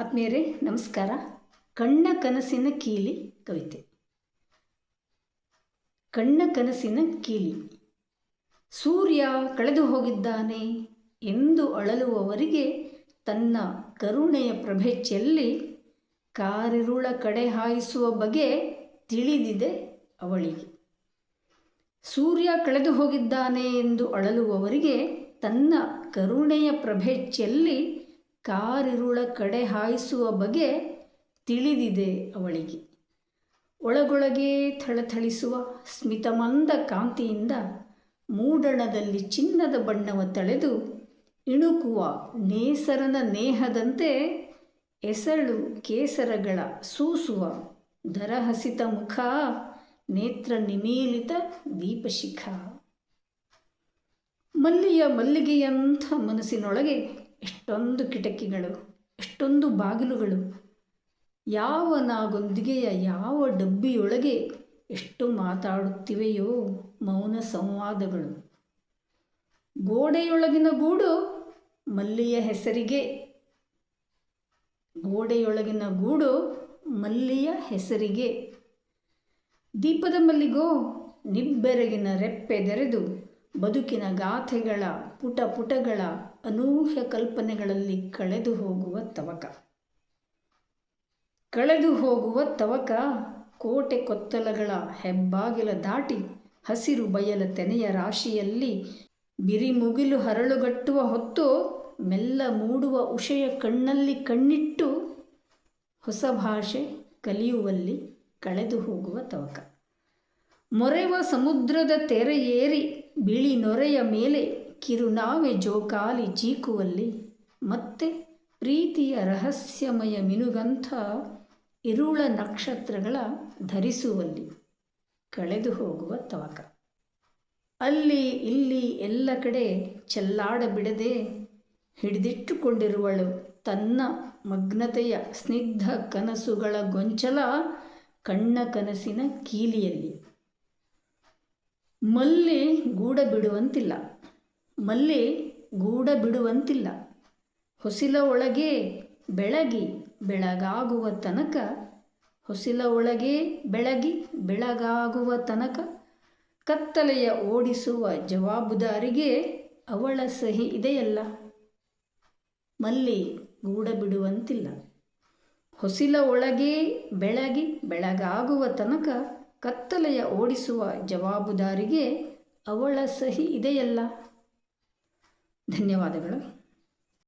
ಆತ್ಮೀಯರೇ, ನಮಸ್ಕಾರ. ಕಣ್ಣ ಕನಸಿನ ಕೀಲಿ ಕವಿತೆ. ಕಣ್ಣ ಕನಸಿನ ಕೀಲಿ. ಸೂರ್ಯ ಕಳೆದು ಹೋಗಿದ್ದಾನೆ ಎಂದು ಅಳಲುವವರಿಗೆ ತನ್ನ ಕರುಣೆಯ ಪ್ರಭೆ ಚೆಲ್ಲಿ ಕಾರಿರುಳ ಕಡೆ ಹಾಯಿಸುವ ಬಗೆ ತಿಳಿದಿದೆ ಅವಳಿಗೆ. ಸೂರ್ಯ ಕಳೆದು ಹೋಗಿದ್ದಾನೆ ಎಂದು ಅಳಲುವವರಿಗೆ ತನ್ನ ಕರುಣೆಯ ಪ್ರಭೆ ಚೆಲ್ಲಿ ಕಾರಿರುಳ ಕಡೆ ಹಾಯಿಸುವ ಬಗೆ ತಿಳಿದಿದೆ ಅವಳಿಗೆ. ಒಳಗೊಳಗೆ ಥಳಥಳಿಸುವ ಸ್ಮಿತಮಂದ ಕಾಂತಿಯಿಂದ ಮೂಡಣದಲ್ಲಿ ಚಿನ್ನದ ಬಣ್ಣವ ತಳೆದು ಇಣುಕುವ ನೇಸರನ ನೇಹದಂತೆ ಎಸಳು ಕೇಸರಗಳ ಸೂಸುವ ದರಹಸಿತ ಮುಖ ನೇತ್ರ ನಿಮೀಲಿತ ದೀಪಶಿಖ. ಮಲ್ಲಿಯ ಮಲ್ಲಿಗೆಯಂಥ ಮನಸ್ಸಿನೊಳಗೆ ಎಷ್ಟೊಂದು ಕಿಟಕಿಗಳು, ಎಷ್ಟೊಂದು ಬಾಗಿಲುಗಳು, ಯಾವ ನಾಗೊಂದಿಗೆಯ ಯಾವ ಡಬ್ಬಿಯೊಳಗೆ ಎಷ್ಟು ಮಾತಾಡುತ್ತಿವೆಯೋ ಮೌನ ಸಂವಾದಗಳು. ಗೋಡೆಯೊಳಗಿನ ಗೂಡು ಮಲ್ಲಿಯ ಹೆಸರಿಗೆ. ಗೋಡೆಯೊಳಗಿನ ಗೂಡು ಮಲ್ಲಿಯ ಹೆಸರಿಗೆ. ದೀಪದ ಮಲ್ಲಿಗೋ, ನಿಬ್ಬೆರಗಿನ ರೆಪ್ಪೆದೆರೆದು ಬದುಕಿನ ಗಾಥೆಗಳ ಪುಟ ಪುಟಗಳ ಅನೂಹ್ಯ ಕಲ್ಪನೆಗಳಲ್ಲಿ ಕಳೆದು ಹೋಗುವ ತವಕ. ಕಳೆದು ಹೋಗುವ ತವಕ ಕೋಟೆ ಕೊತ್ತಲಗಳ ಹೆಬ್ಬಾಗಿಲ ದಾಟಿ ಹಸಿರು ಬಯಲ ತೆನೆಯ ರಾಶಿಯಲ್ಲಿ ಬಿರಿಮುಗಿಲು ಹರಳುಗಟ್ಟುವ ಹೊತ್ತು ಮೆಲ್ಲ ಮೂಡುವ ಉಷೆಯ ಕಣ್ಣಲ್ಲಿ ಕಣ್ಣಿಟ್ಟು ಹೊಸ ಭಾಷೆ ಕಲಿಯುವಲ್ಲಿ ಕಳೆದು ಹೋಗುವ ತವಕ. ಮೊರೆವ ಸಮುದ್ರದ ತೆರೆ ಏರಿ ಬಿಳಿ ನೊರೆಯ ಮೇಲೆ ಕಿರುನಾವೆ ಜೋಕಾಲಿ ಚೀಕುವಲ್ಲಿ. ಮತ್ತೆ ಪ್ರೀತಿಯ ರಹಸ್ಯಮಯ ಮಿನುಗಂಥ ಇರುಳ ನಕ್ಷತ್ರಗಳ ಧರಿಸುವಲ್ಲಿ ಕಳೆದು ಹೋಗುವ ತವಕ. ಅಲ್ಲಿ ಇಲ್ಲಿ ಎಲ್ಲ ಕಡೆ ಚೆಲ್ಲಾಡಬಿಡದೆ ಹಿಡಿದಿಟ್ಟುಕೊಂಡಿರುವಳು ತನ್ನ ಮಗ್ನತೆಯ ಸ್ನಿಗ್ಧ ಕನಸುಗಳ ಗೊಂಚಲ ಕಣ್ಣ ಕನಸಿನ ಕೀಲಿಯಲ್ಲಿ. ಮಲ್ಲಿ ಗೂಡ ಬಿಡುವಂತಿಲ್ಲ ಮಲ್ಲಿ ಗೂಡ ಬಿಡುವಂತಿಲ್ಲ ಹೊಸಿಲ ಒಳಗೆ ಬೆಳಗಿ ಬೆಳಗಾಗುವ ತನಕ, ಹೊಸಿಲ ಒಳಗೆ ಬೆಳಗಿ ಬೆಳಗಾಗುವ ತನಕ, ಕತ್ತಲೆಯ ಓಡಿಸುವ ಜವಾಬುದಾರಿಗೆ ಅವಳ ಸಹಿ ಇದೆಯಲ್ಲ. ಮಲ್ಲಿ ಗೂಡ ಬಿಡುವಂತಿಲ್ಲ ಹೊಸಿಲ ಒಳಗೆ ಬೆಳಗಿ ಬೆಳಗಾಗುವ ತನಕ ಕತ್ತಲೆಯ ಓಡಿಸುವ ಜವಾಬುದಾರಿಗೆ ಅವಳ ಸಹಿ ಇದೆಯಲ್ಲ? ಧನ್ಯವಾದಗಳು.